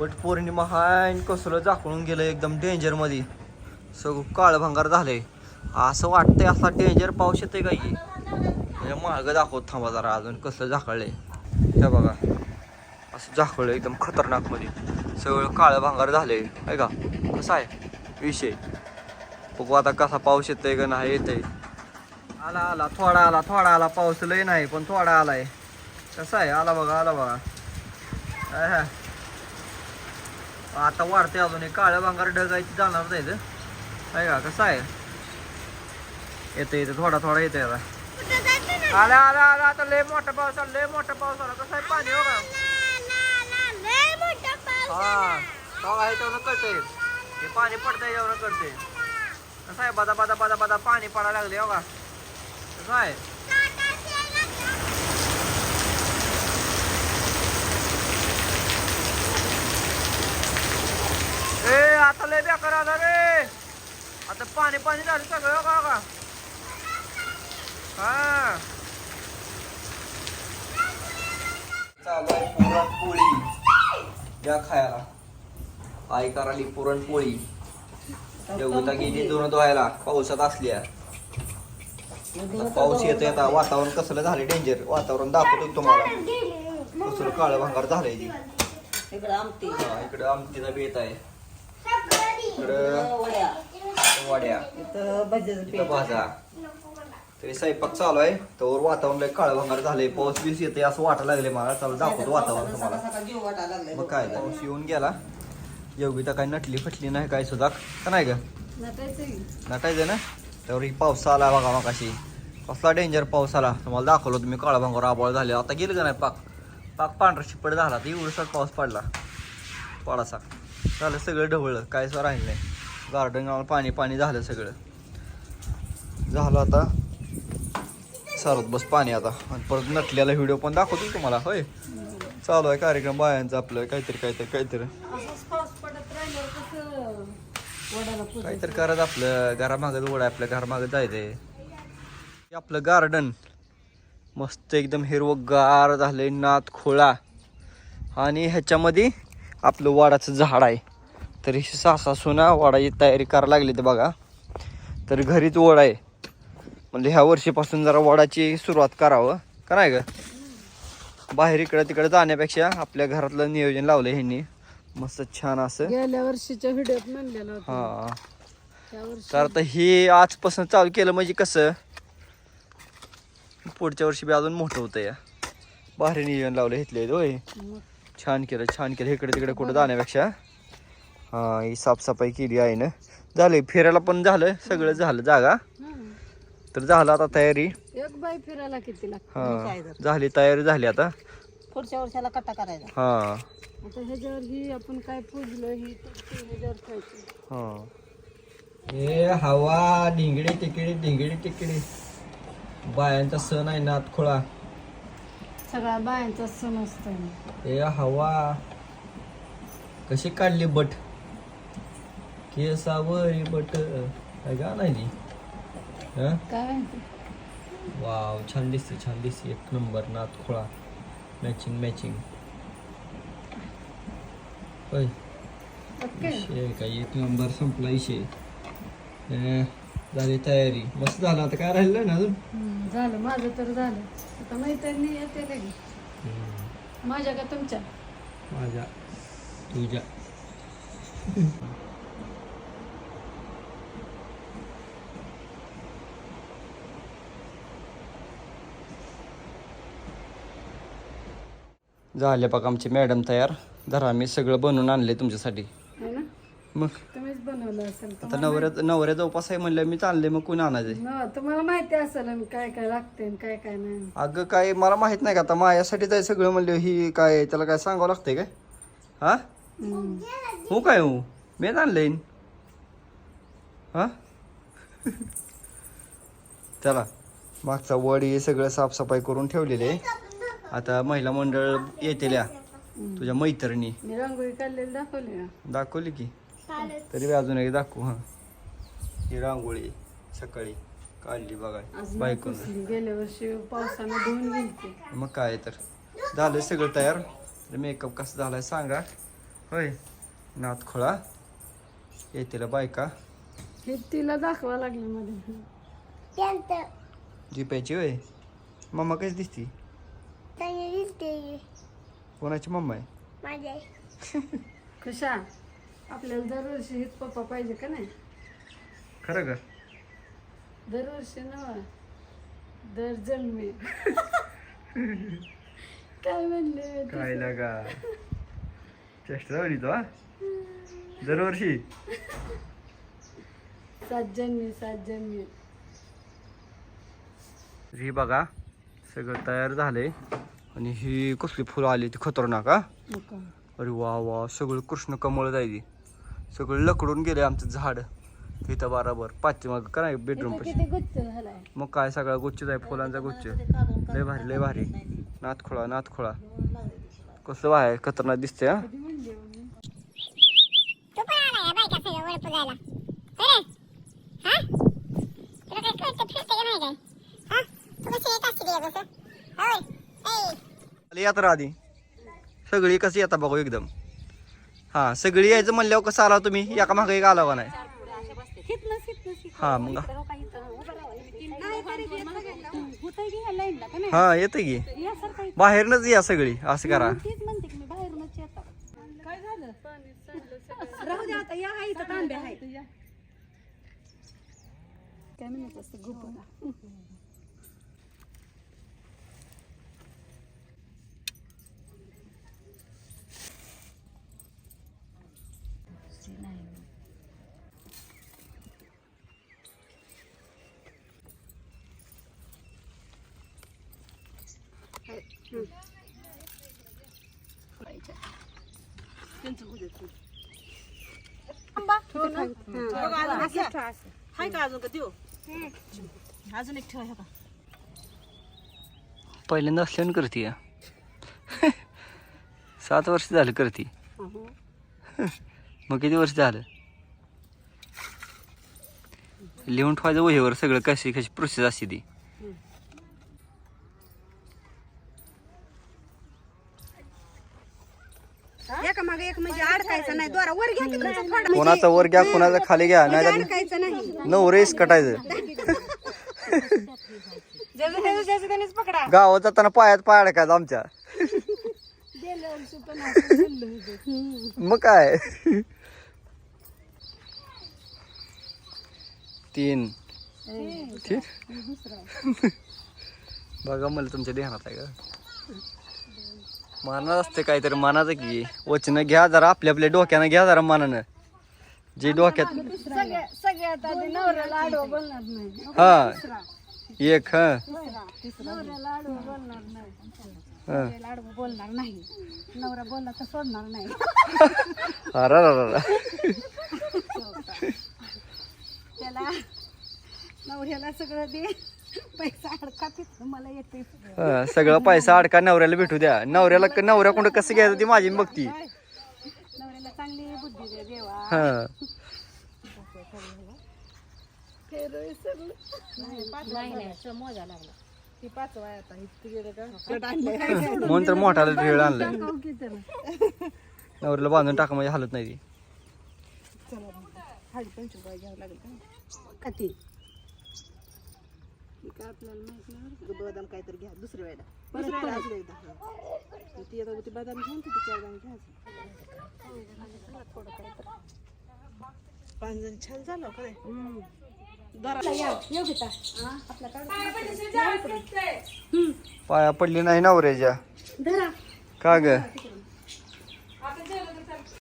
वट पौर्णिमा हाय कसलं झाकळून गेलं एकदम डेंजरमध्ये सगळं काळं भंगार झालंय. असं वाटतंय असा डेंजर पाऊस येतोय का की? म्हणजे मार्ग दाखवत थांबा जरा अजून कसलं झाकळलंय हे बघा. असं झाकळलं एकदम खतरनाकमध्ये सगळं काळं भांगार झालंय. आहे का? कसं आहे? विषय. बघू आता कसा पाऊस येतोय का नाही येतंय. आला आला. थोडा आला थोडा आला. पाऊस लय नाही पण थोडा आलाय. कसा आहे? आला बघा आला बघा. हा. आता वाढते अजून एक. काळ्या भांगार ढगायची जाणार नाही आहे का? कसं आहे? येतं येतं थोडा थोडा येतं आता. आला आला आला. आता लय मोठा पाऊस आला लय मोठा पाऊस आला कसं आहे? पाणी हो का हा बघा हे तेवढं कळतंय. हे पाणी पडतंय एवढं कळतंय. कसं आहे? बदा बदा बदा बदा. पाणी पडायला लागले हो का कसं आहे ए आता लय बेकार आला रे. आता पाणी पाणी झालं सगळं हो का हो का? हा. चालू आहे पुरणपोळी. या खायला. आई कराली पुरणपोळी. योगिता गेली दोन धुवायला. पावसात असल्या पाऊस येतोय आता वातावरण कसलं झालं डेंजर वातावरण दाखवतो तुम्हाला. कसलं काळं भांगार झालंय ते. इकडं आमटी. हा, इकडं आमटीचा बेत आहे. इकडं वड्या. इथं भाजा. तरी स्वयंपाक चालू आहे. तर वातावरण लय काळं भांगार झालंय. पाऊस बीस येते असं वाटायला लागले मला. चालू दाखवतो वातावरण तुम्हाला. मग काय? पाऊस येऊन गेला. योगिता काय नटली फटली नाही काय सुद्धा का नाही ग? नटायचं ना? त्यावर ही पाऊस आला बघा मग अशी. कसला डेंजर पाऊस आला तुम्हाला दाखवलं तुम्ही काळा भांगावर आबोळ झाले. आता गेलं का नाही पाक? पाक पांढरा शिपट झाला. तर एवढसा पाऊस पडला. पडासा. झालं सगळं ढवळलं. काय सर राहिलं नाही. गार्डन पाणी पाणी झालं सगळं. झालं आता. चालत बस पाणी आता. आणि परत नटलेला व्हिडिओ पण दाखवतो तुम्हाला. होय? चालू आहे कार्यक्रम बायांचा आपलं. काहीतरी काहीतरी काहीतरी. काहीतरी करत आपलं. घरामागं ओढ आपल्या. घरामागं जायचंय. आपलं गार्डन मस्त एकदम हिरवगार झालंय नात खोळा. आणि ह्याच्यामध्ये आपलं वाडाचं झाड आहे. तर ही सासा सुना वाडाची तयारी करायला लागली ते बघा. तर घरीच ओढ आहे. म्हणजे ह्या वर्षीपासून जरा वडाची सुरुवात करावं. का नाही ग? बाहेर इकडं तिकडं जाण्यापेक्षा आपल्या घरातलं नियोजन लावलं ह्यांनी. मस्त छान असं. गेल्या वर्षीच्या व्हिडिओत म्हणलेलं हा. तर आता हे आजपासून चालू केलं म्हणजे कसं? पुढच्या वर्षी बी अजून मोठं होतं या बाहेर नियोजन लावलं घेतले होय. छान केलं छान केलं. इकडे तिकडे कुठं जाण्यापेक्षा. हा ही साफसफाई केली आहे ना. झालं फिरायला पण झालं सगळं झालं जागा. हा. तर झालं आता तयारी. एक बाई फिरायला किती लागते? हा झाली तयारी झाली आता. पुढच्या वर्षाला कट्टा करायचा. हा. आता ह्याच्यावर ही आपण काय पूजलं ही ह्याच्यावर हा. ए हवा ढिंगडी तिकडी ढिंगडी तिकडी. बायांचा सण आहे नात खोळा. सगळ्या बायांचा सण असतो ए हवा. कशी काढली बट? केसावरी बट. काय गा नाही ती? हं? काय माहिती वाव छान दिसते छान दिसते. एक नंबर नात खोळा. मॅचिंग मॅचिंग होय. ओके. विषय काय एक नंबर संपला विषय. अं, झाली तयारी. मस्त झालं आता काय राहिलं ना अजून? हम्म, झालं माझं तर झालं. आता मैत्रिणी येते लगे माझ्या का तुमच्या? माझ्या. तुझ्या. झाले बघ आमची मॅडम तयार. धरा मी सगळं बनवून आणले तुमच्यासाठी. है ना? मग? तुम्हीच बनवलं असेल आता तुम्हाला नवऱ्या नवऱ्याचा उपास आहे म्हणलं मी चालले मग कोणी आणायचे न, तुम्हाला माहिती असेल आणि काय काय लागते आणि काय काय नाही. अगं काय मला माहीत नाही का आता माझ्यासाठीच आहे सगळं म्हणलं ही काय त्याला काय सांगावं लागतंय काय? हा. हो काय हो? मी आणलंय हा? चला मागचा वड हे सगळं साफसफाई करून ठेवलेले आहे. आता महिला मंडळ येतेल्या तुझ्या मैत्रिणी. मी रांगोळी काढलेली दाखवली ना. दाखवली की? तरी बी अजून एक दाखवू हा. ही रांगोळी सकाळी काढली बघा पुसली गेल्या वर्षी पावसानं धुवून गेलते. मग काय तर. झालं सगळं तयार. मेकअप कसं झालाय सांगा. होय नात खोळा. येतील बायका. हे तिला दाखवा लागले मध्ये. दीपायची होय. मम्मा कशी दिसती? कोणाची मम्मा आहे? कशा आपल्याला दरवर्षी हेच पप्पा पाहिजे का नाही? खरं का? दरवर्षी नवा दर जन्मे. काय म्हणले? काय लागा चेष्टा जाऊन तो हा? दरवर्षी. सात जन्मे सात जन्मे. ही बघा सगळं तयार झाले आणि ही कसली फुलं आली ती खतरनाक हा? अरे वा वा सगळं कृष्ण कमळ जायची सगळं लकडून गेले आमचं झाड. तिथं बराबर पाचशे मग. काय बेडरूम पाशी मग काय सगळा गुच्छच आहे फुलांचा गुच्छ. लय भारी लय भारी. नाथखोळा नाथखोळा. कसं आहे? खतरनाक दिसते हा? हा? हा? यात्रा आधी. सगळी कशी येता बघू एकदम. हा सगळी यायचं म्हणल्यावर कसं आला तुम्ही? एका मागे एक आला का नाही? हा मग. हा येते की बाहेरनच या सगळी असं करा. काय झालं? पाणी सांडलं सगळं राहू दे आता या आहे इथं तांबे आहे काय म्हणत असतं गोपाला हाय का अजून का देऊ अजून एक ठेवा का पहिल्यांदा असल्यानं करते सात वर्ष झालं करते. मग किती वर्ष झालं? लिहून ठेवायचं वहीवर सगळं कशी कशी प्रोसेस असते ती. म्हणजे अडकायचं नाही. द्वारा वर घ्या थोडं कोणाचा वर घ्या कोणाचा खाली घ्या नाही अडकायचं नाही. नवरेस कटायचं. ज्याचं त्याचं ज्याचं त्यानेच पकडा. गावात जाताना पायात पाय अडकायचं आमच्या. मग काय? तीन. ठीक. बघा मला तुमच्या ध्यानात आहे का? मानात असते काहीतरी मानाचं की वचनं घ्या जरा आपल्या आपल्या डोक्यानं घ्या जरा मानानं. जे डोक्यात सगळ्या सगळ्यात आधी नवऱ्याला आडवं बोलणार नाही. हा. एक हा. नवऱ्याला आडवं बोलणार नाही. हा. नवऱ्याला आडवं बोलणार नाही. नवरा बोलला तर सोडणार नाही. अरा. त्याला नवऱ्याला सगळं दे. पैसा अडका तिथं मला येते सगळं हा, सगळं पैसा अडका नवऱ्याला भेटू द्या. नवऱ्याला नवऱ्या कोण कसं घ्यायचं ती माझी बघती. नवऱ्याला चांगली बुद्धी दे देवा. हा. फेर विसरलं ती पाच वाय आता इतकी गेलं का? म्हणून तर मोठाला ढेळ आणलं टाकाव की त्याला नवऱ्याला बांधून टाका म्हणजे हालत नाही ती. पंचवीस घ्यावं लागेल का? काय आपल्याला माहीत नाही बरं दूध बदाम काहीतरी घ्या दुसऱ्या वेळेला. दुसऱ्या वेळेला अजून एकदा हा. ती आता ती बदाम घ्या ती चार दाणे घ्यायचं पाच जण छान झालं खरं पाया पडली नाही नवऱ्याच्या. का ग?